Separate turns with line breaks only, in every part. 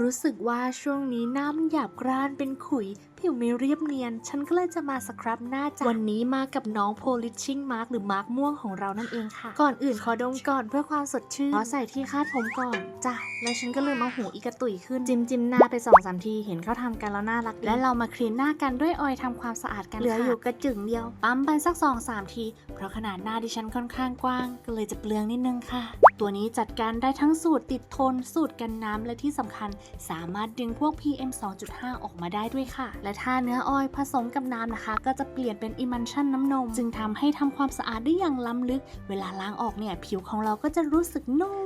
รู้สึกว่าช่วงนี้หน้ามันหยาบกร้านเป็นขุย ผิวไม่เรียบเนียน ฉันก็เลยจะมาสครับหน้าจ้ะวันนี้มากับน้อง polishing mark หรือมาร์กม่วงของเรานั่นเองค่ะ ก่อนอื่นขอดมก่อนเพื่อความสดชื่นขอใส่ที่คาดผมก่อนจ้ะแล้วฉันก็เลยมาหูอีกระตุยขึ้น จิมจิมหน้าไปสองสามทีเห็นเขาทำกันแล้วน่ารักดีและเรามาคลีนหน้ากันด้วยออยล์ทำความสะอาดกันเหลืออยู่กระจึงเดียวปั๊มไปสักสองสามที เพราะขนาดหน้าดิฉันค่อนข้างกว้าง ก็เลยจะเปลืองนิดนึงค่ะ ตัวนี้จัดการได้ทั้งสูตรติดทน สูตรกันน้ำและที่สำคัญ สามารถดึงพวก PM 2.5 ออกมาได้ด้วยค่ะ และถ้าเนื้อออยผสมกับน้ำนะคะ ก็จะเปลี่ยนเป็นอิมันชั่นน้ำนม จึงทำให้ทำความสะอาดได้อย่างล้ำลึก เวลาล้างออกเนี่ยผิวของเราก็จะรู้สึกนุ่ม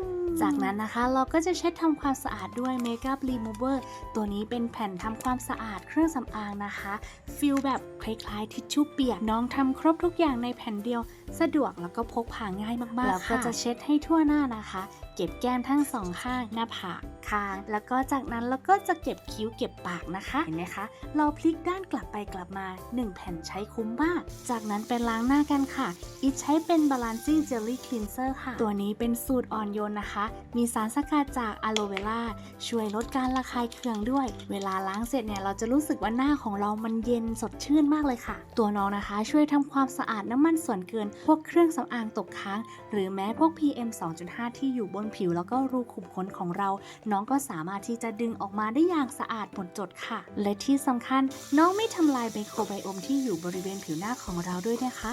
จากนั้นนะคะเราก็จะเช็ดทำความสะอาดด้วย Makeup Remover ตัวนี้เป็นแผ่นทำความสะอาดเครื่องสำอางนะคะฟิลแบบ คล้ายๆ ทิชชู่เปียกน้องทำครบทุกอย่างในแผ่นเดียว สะดวกแล้วก็พกพาง่ายมากๆแล้วก็จะเช็ดให้ทั่วหน้านะคะ เก็บแก้มทั้งสองข้างหน้าผากคางแล้วก็จากนั้นเราก็จะเก็บคิ้วเก็บปากนะคะ เห็นไหมคะ เราพลิกด้านกลับไปกลับมา 1 แผ่นใช้คุ้มมาก จากนั้นไปล้างหน้ากันค่ะอีทใช้เป็น Balancing Jelly Cleanser ค่ะ ตัวนี้เป็นสูตรอ่อนโยนนะคะ มีสารสกัดจากอะโลเวล่าช่วยลดการระคายเคืองด้วย เวลาล้างเสร็จเนี่ยเราจะรู้สึกว่าหน้าของเรามันเย็นสดชื่นมากเลยค่ะ ตัวน้องนะคะช่วยทำความสะอาดน้ำมันส่วนเกิน พวกเครื่องสำอางตกค้าง หรือแม้พวก PM 2.5 ที่อยู่บนผิวแล้วก็รูขุมขนของเรา น้องก็สามารถที่จะดึงออกมาได้อย่างสะอาดหมดจดค่ะ และที่สำคัญน้องไม่ทำลายไมโครไบโอมที่อยู่บริเวณผิวหน้าของเราด้วยนะคะ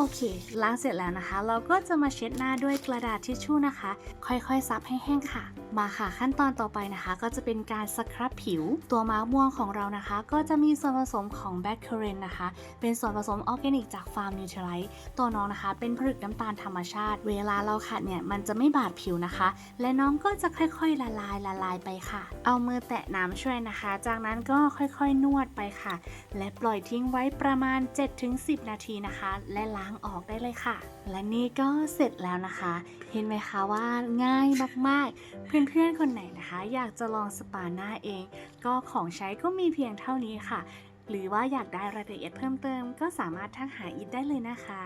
โอเค ล้างเสร็จแล้วนะคะ เราก็จะมาเช็ดหน้าด้วยกระดาษทิชชู่นะคะ ค่อยๆซับให้แห้งค่ะ มาค่ะ ขั้นตอนต่อไปนะคะ ก็จะเป็นการสครับผิว ตัวม้าม่วงของเรานะคะ ก็จะมีส่วนผสมของแบคเคเรนนะคะ เป็นส่วนผสมออร์แกนิกจากฟาร์มนิวทรไลท์ตัวน้องนะคะ เป็นผลึกน้ำตาลธรรมชาติ เวลาเราขัดเนี่ย มันจะไม่บาดผิวนะคะ และน้องก็จะค่อยๆละลายละลายไปค่ะ เอามือแตะน้ำช่วยนะคะ จากนั้นก็ค่อยๆนวดไปค่ะ และปล่อยทิ้งไว้ประมาณ 7-10 นาทีนะคะ และล้าางออกได้เลยค่ะ และนี่ก็เสร็จแล้วนะคะ เห็นไหมคะว่าง่ายมากๆ เพื่อนๆคนไหนนะคะ อยากจะลองสปาหน้าเอง ก็ของใช้ก็มีเพียงเท่านี้ค่ะ หรือว่าอยากได้รายละเอียดเพิ่มเติม ก็สามารถทักหาอิดได้เลยนะคะ